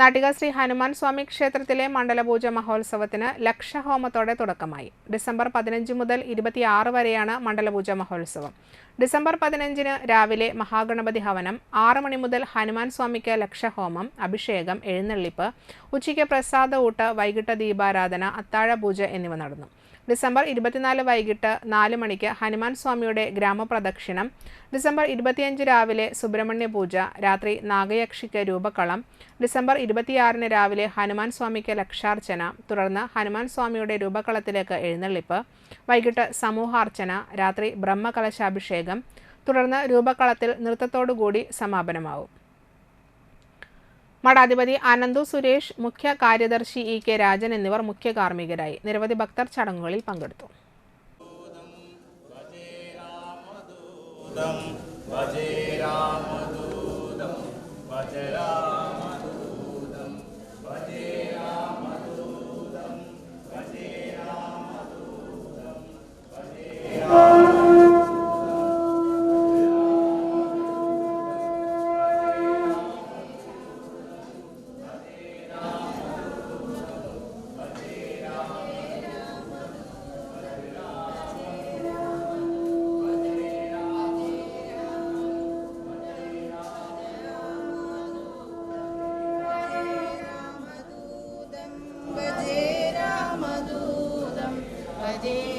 നാട്ടിക ശ്രീ ഹനുമാൻ സ്വാമി ക്ഷേത്രത്തിലെ മണ്ഡലപൂജ മഹോത്സവത്തിന് ലക്ഷഹോമത്തോടെ തുടക്കമായി. ഡിസംബർ പതിനഞ്ച് മുതൽ ഇരുപത്തിയാറ് വരെയാണ് മണ്ഡലപൂജ മഹോത്സവം. ഡിസംബർ പതിനഞ്ചിന് രാവിലെ മഹാഗണപതി ഹവനം ആറ് മണി മുതൽ ഹനുമാൻ സ്വാമിക്ക് ലക്ഷഹോമം അഭിഷേകം എഴുന്നള്ളിപ്പ് ഉച്ചയ്ക്ക് പ്രസാദ ഊട്ട് വൈകിട്ട് ദീപാരാധന അത്താഴപൂജ എന്നിവ നടന്നു. ഡിസംബർ ഇരുപത്തിനാല് വൈകിട്ട് നാല് മണിക്ക് ഹനുമാൻ സ്വാമിയുടെ ഗ്രാമപ്രദക്ഷിണം ഡിസംബർ ഇരുപത്തിയഞ്ച് രാവിലെ സുബ്രഹ്മണ്യ പൂജ രാത്രി നാഗയക്ഷിക്ക് രൂപക്കളം ഡിസംബർ ഇരുപത്തിയാറിന് രാവിലെ ഹനുമാൻ സ്വാമിക്ക് ലക്ഷാർച്ചന തുടർന്ന് ഹനുമാൻ സ്വാമിയുടെ രൂപക്കളത്തിലേക്ക് എഴുന്നള്ളിപ്പ് വൈകിട്ട് സമൂഹാർച്ചന രാത്രി ബ്രഹ്മകലശാഭിഷേകം തുടർന്ന് രൂപക്കളത്തിൽ നൃത്തത്തോടുകൂടി സമാപനമാവും. മഠാധിപതി ആനന്ദു സുരേഷ് മുഖ്യ കാര്യദർശി ഇ കെ രാജൻ എന്നിവർ മുഖ്യ കാർമ്മികരായി. നിരവധി ഭക്തർ ചടങ്ങുകളിൽ പങ്കെടുത്തു. Adi.